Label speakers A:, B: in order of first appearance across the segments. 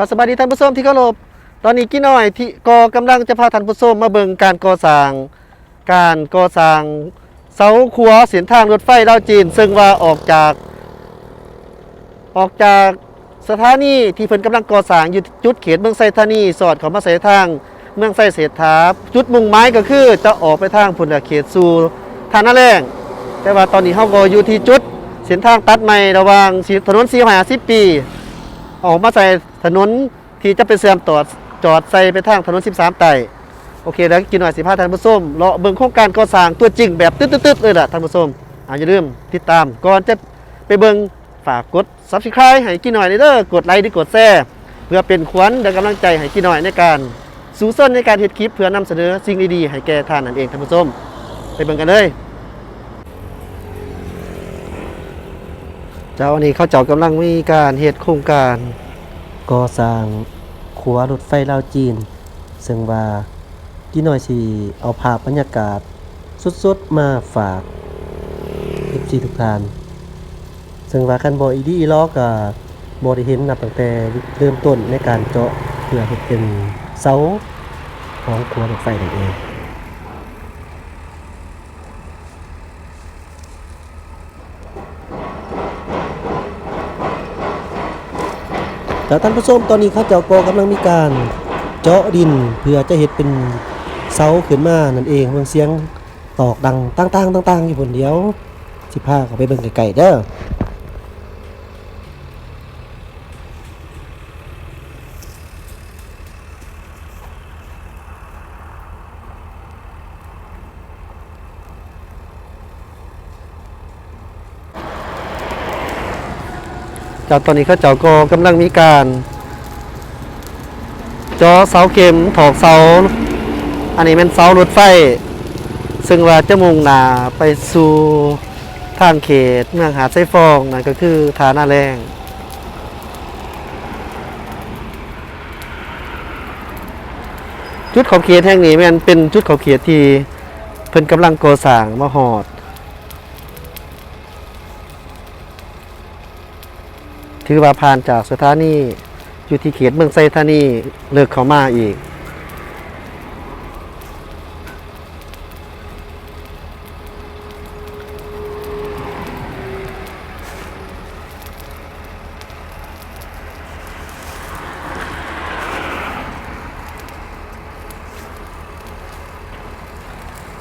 A: ครับสวัสดีท่านผู้ชมที่เคารพตอนนี้กี่น้อยที่ก็กำลังจะพาท่านผู้ชมมาเบิ่งการก่อสร้าง การก่อสร้างเสาขัวเส้นทางรถไฟลาวจีน ซึ่งว่าออกจาก ออกจากสถานีที่เพิ่นกำลังก่อสร้างอยู่จุดเขตเมืองไซธานีสอดข้ามาใส่ทาง เมืองไซเศรษฐาจุดมุ่งหมายก็คือจะออกไปทางพุ่นน่ะเขตสู่ทานาแรงแต่ว่าตอนนี้เฮาก็อยู่ที่จุดเส้นทางตัดใหม่ระหว่างถนน450ปี ออกมาใส่ถนนที่จะไปเสื่อมต่อจอดใส่ไปทางถนน 13 ไต่โอเคแล้วกินหน่อยสิพาท่านผู้ชมเลาะเบิ่งโครงการก่อสร้างตัวจริงแบบตึ๊ดๆเลยล่ะท่านผู้ชมอาอย่าลืมติดตามก่อนจะไปเบิ่งฝากกด Subscribe ให้กินหน่อยเด้อกดไลค์หรือกดแชร์เพื่อเป็นขวัญและกำลังใจให้กินหน่อยในการสู้ส้นในการเฮ็ดคลิปเพื่อนำเสนอสิ่งดีๆให้แก่ท่านนั่นเองท่านผู้ชมไปเบิ่งกันเลย เจ้าอันนี้เขาเจ้ากำลังมีการเฮ็ดโครงการ
B: ก่อสร้างขัวรถไฟลาวจีน ซึ่งว่าที่น้อยสิเอาภาพบรรยากาศสดๆมาฝาก FC ทุกท่าน ซึ่งว่าคันบ่อีดีอีล้อก็บ่ได้เห็นนับตั้งแต่เริ่มต้นในการเจาะเพื่อเฮ็ดเป็นเสาของขัวรถไฟนั่นเอง แต่ท่านผู้ชมตอนนี้เขาเจ้าก็กำลังมีการเจาะดินเพื่อจะเห็ดเป็นเสาขึ้นมานั่นเองเมืองเสียงตอกดังต่างๆต่างๆอยู่บนเดียวสิพาเขาไปเบิ่งไกลๆเด้อ
A: เจ้าตอนนี้เขาเจ้าก็กำลังมีการเจอเสาเข็มถอกเสา อันนี้เป็นเสารถไฟ ซึ่งว่าจะมุ่งหน้าไปสู่ทางเขตเมืองหาดไซฟองนั่นก็คือทานาแรงจุดขอบเขตแห่งนี้มันเป็นจุดขอบเขตที่เพิ่นกำลังก่อสร้างมาหอด ถือว่าผ่านจากสถานีอยู่ที่เขตเมืองไซธานีเลิกเขามาอีก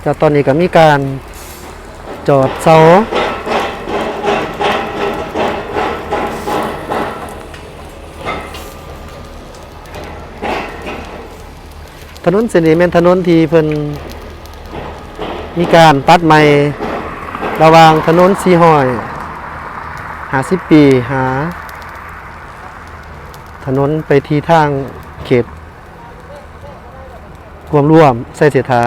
A: จะตอนนี้ก็มีการจอดเสา ถนนเส้นนี้เป็นถนนที่เพิ่นมีการตัดใหม่ระหว่างถนนสีหอยหาสิบปีหา ถนนไปที่ทางเขต ความร่วมใส่เสียถา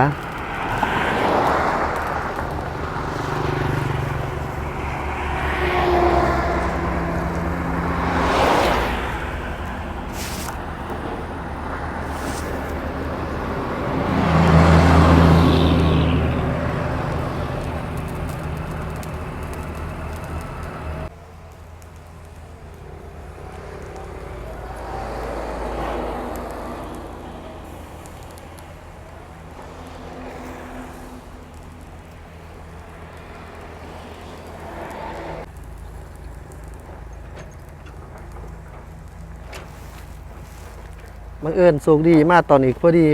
A: บังเอิญสูงดีมากตอนนี้พอดี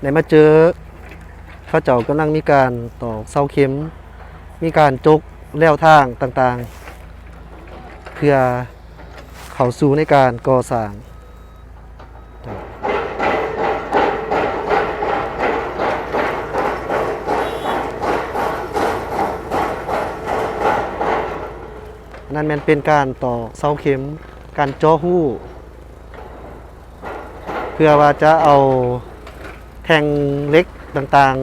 A: ได้มาเจอเขาเจ้ากำลังมีการตอกเสาเข็ม มีการจกแล้วทางต่างๆ เพื่อเข้าสู่ในการก่อสร้างนั่นมันเป็นการต่อเสาเข็ม การจ่อหู้ เพื่อว่าจะเอาแทงเล็กต่าง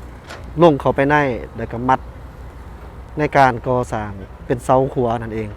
A: ๆลงเข้าไปในแล้วก็มัดในการก่อสร้างเป็นเสาขัวนั่นเอง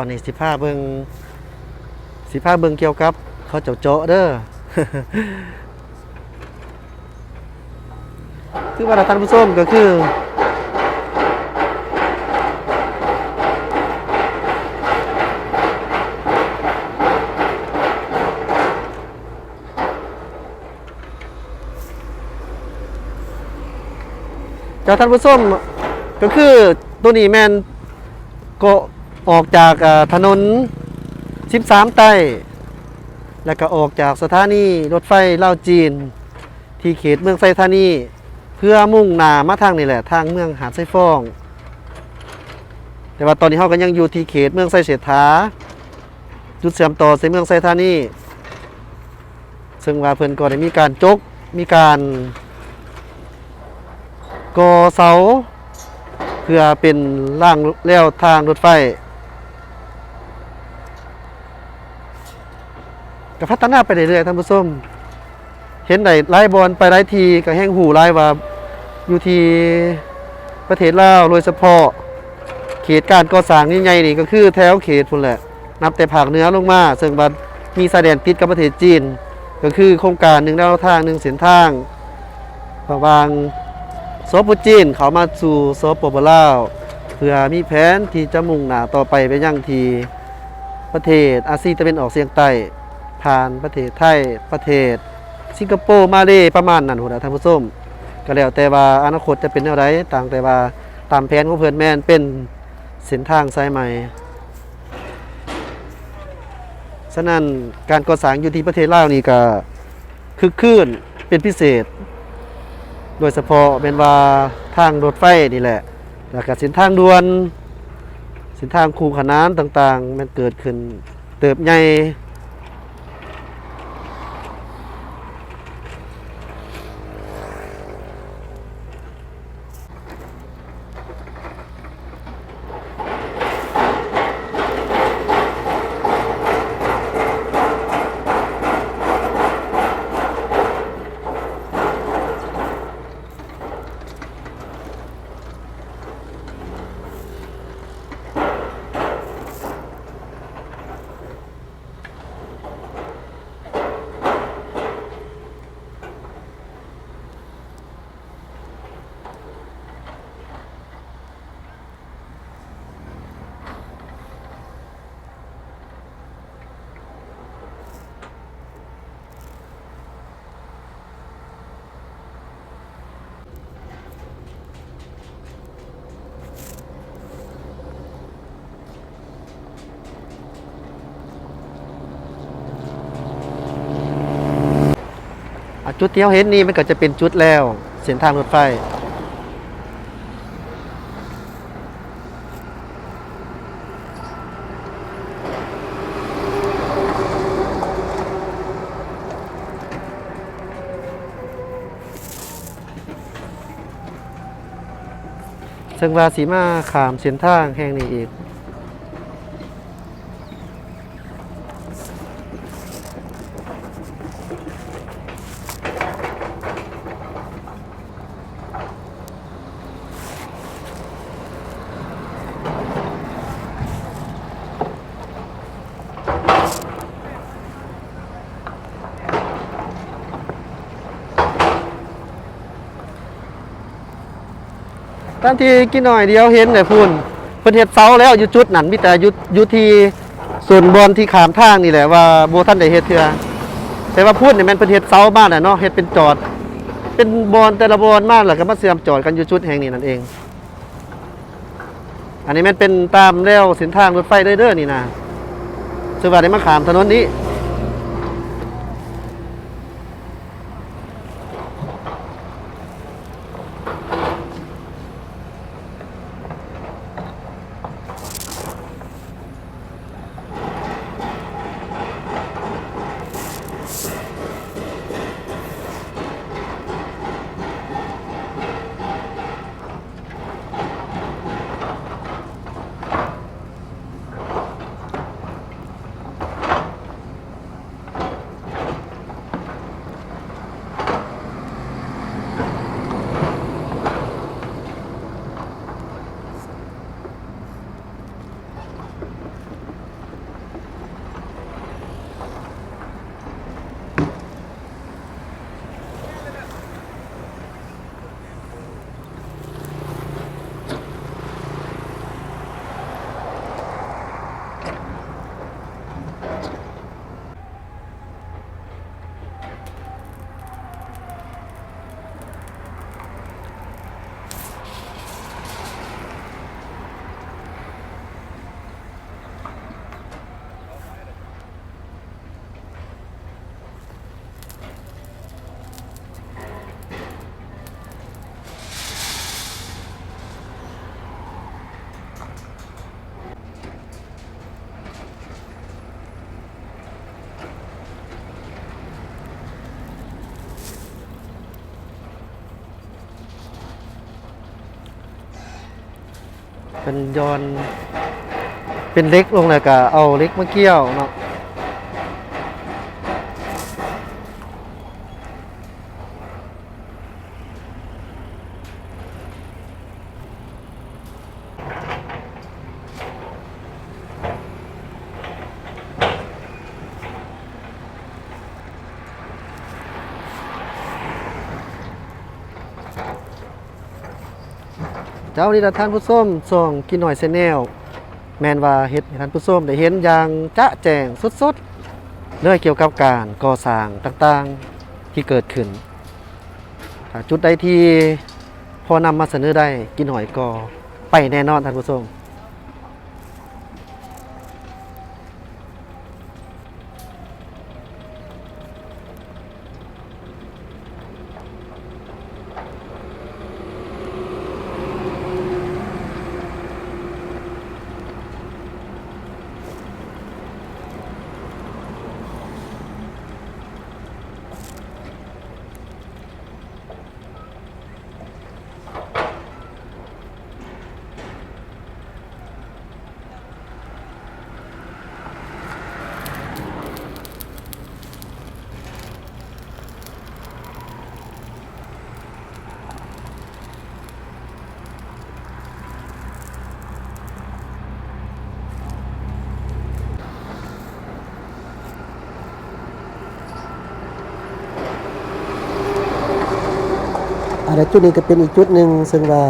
A: อนนี้สิพาเบิงสิพาเบิงเกี่ยวกับ เขาเจ้าเจาะเด้อคือว่าท่านผู้ชมก็คือจ้าท่านผู้ชมก็คือตัวนี้แมนก็ ออกจากถนน 13 ใต้ แล้วก็ออกจากสถานีรถไฟเล่าจีน ที่เขตเมืองไซธานีเพื่อมุ่งหนามาทางนี่แหละทางเมืองหาดไซฟอง แต่ว่าตอนนี้เราก็ยังอยู่ที่เขตเมืองไซเสถาจุดเสื่อมต่อใส่เมืองไซธานีซึ่งว่าเพิ่อนก็ได้มีการจกมีการก่อเสา เพื่อเป็นร่างแล้วทางรถไฟ ก็พัฒนาไปเรื่อยๆท่านผู้ชมเห็นได้ไล่บอลไปไล่ทีก็แห้งหูไล่ว่าอยู่ที่ประเทศลาวโดยเฉพาะ เขตการก่อสร้างใหญ่นี่ก็คือแถวเขตพุ่นแหละ นับแต่ภาคเหนือลงมาซึ่งบัดมีสายแดนติดกับประเทศจีน ก็คือโครงการหนึ่งแนวทางหนึ่งเส้นทางระวางสปปจีนเขามาสู่สปปลาวเพื่อมีแผนที่จะมุ่งหน้าต่อไปไปยังทีประเทศอาซีตะวันออกเฉียงใต้ ผ่านประเทศไทยประเทศ สิงคโปร์มาเลประมาณนั้นหัวท่านผู้ชมก็แล้วแต่ว่าอนาคตจะเป็นแนวใดต่างแต่ว่าตามแผนของเพื่อนแมนเป็นเส้นทางสายใหม่ฉะนั้นการก่อสร้างอยู่ที่ประเทศลาวนี่ก็คึกคืนเป็นพิเศษ โดยเฉพาะเป็นว่าทางรถไฟนี่แหละแล้วก็เส้นทางด่วนเส้นทางคูขนานต่างๆ มันเกิดขึ้นเติบใหญ่ จุดที่เราเห็นนี่มันก็จะเป็นจุดแล้ว เส้นทางรถไฟ ซึ่งว่าสีมาขามเส้นทางแห่งนี้อีกามที่กินหน่อยเดียวเห็นเนี่ยพูนเพิ่นเฮ็ดเสาแล้วอยู่จุดนั้นมีแต่อยู่อยู่ที่ส่วนบอนที่ขามทางนี่แหละว่าบ่ทันได้เฮ็ดเทื่อแต่ว่าพูดนี่แม่นเพิ่นเฮ็ดเสาบ้านน่ะเนาะเฮ็ดเป็นจอด เป็นบอนแต่ละบอนมากแล้วก็มาเสื่อมจอดกันอยู่จุดแห่งนี้นั่นเอง อันนี้ม่นเป็นตามแล้วเส้นทางรถไฟเด้อๆนี่นะซึ่งว่าได้มาขามถนนนี้ เป็นย้อน เป็นเล็กลงเลยก็เอาเล็กมาเกี่ยวเนาะ จ้านี่ละท่านผู้ส้มส่งกินหน่อยเซนแนลแมนว่าเฮ็ดท่านผู้ส้มได้เห็นอย่างจะแจ้งสดๆเรื่องเกี่ยวกับการก่อสร้างต่างๆที่เกิดขึ้น จุดใดที่พอนำมาเสนอได้กินหอยก็ไปแน่นอนท่านผู้ชม
B: ก็จุดนี้ก็เป็นอีกจุดหนึ่งซึ่งว่า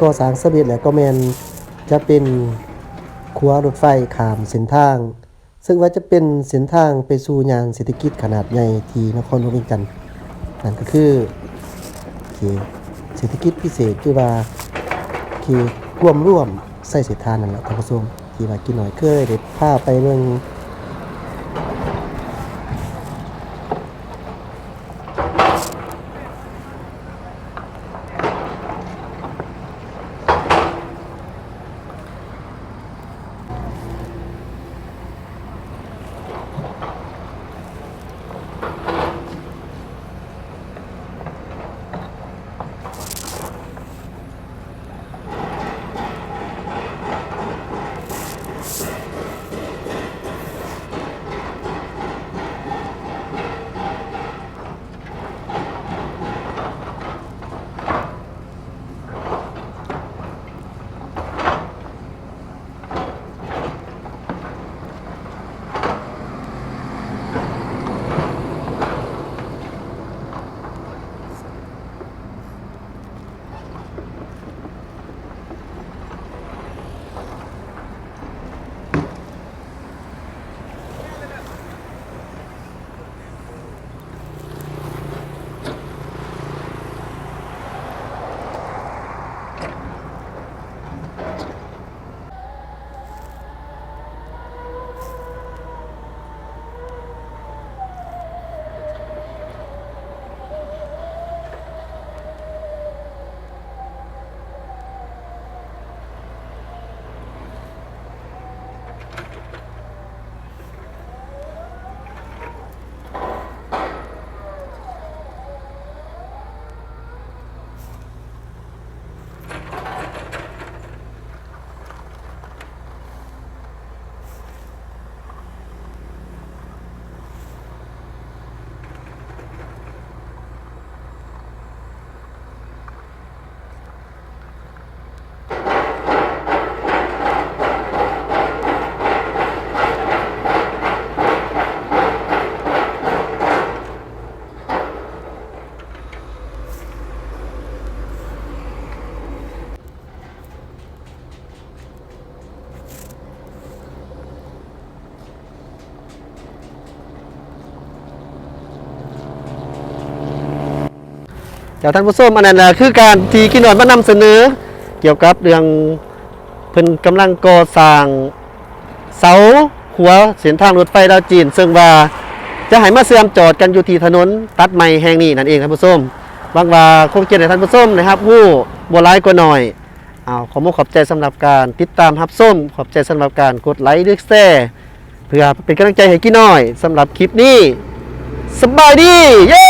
B: ก่อสร้างสำเร็จแล้วก็แมนจะเป็นขัวรถไฟขามเส้นทาง ซึ่งว่าจะเป็นเส้นทางไปสู่ยานเศรษฐกิจขนาดใหญ่ที่นครหลวงเวียงจันทน์นั่นก็คือเขตเศรษฐกิจพิเศษคือว่าเขตร่วมร่วมใส่เสถานนั่นแหละท่านผู้ชมที่ว่ากินหน่อยเคยได้าไปเมือง
A: ท่านผู้ชมอันนั้นนะคือการที่กินหน่อยมานำเสนอ เกี่ยวกับเรื่องเพิ่นกำลังก่อสร้างเสาหัวเส้นทางรถไฟดาวจีน ซึ่งว่าจะให้มาเสื่อมจอดกันอยู่ที่ถนนตัดใหม่แห่งนี้นั่นเองท่านผู้ชมหวังว่าคงจะได้ท่านผู้ชมนะครับผู้บ่ร้ายกว่าหน่อยอ้าวขอมขอบใจสำหรับการติดตามรับส้มขอบใจสำหรับการกดไลค์ดึกแซ่เพื่อเป็นกำลังใจให้กี่น้อยสำหรับคลิปนี้สบายดี เย้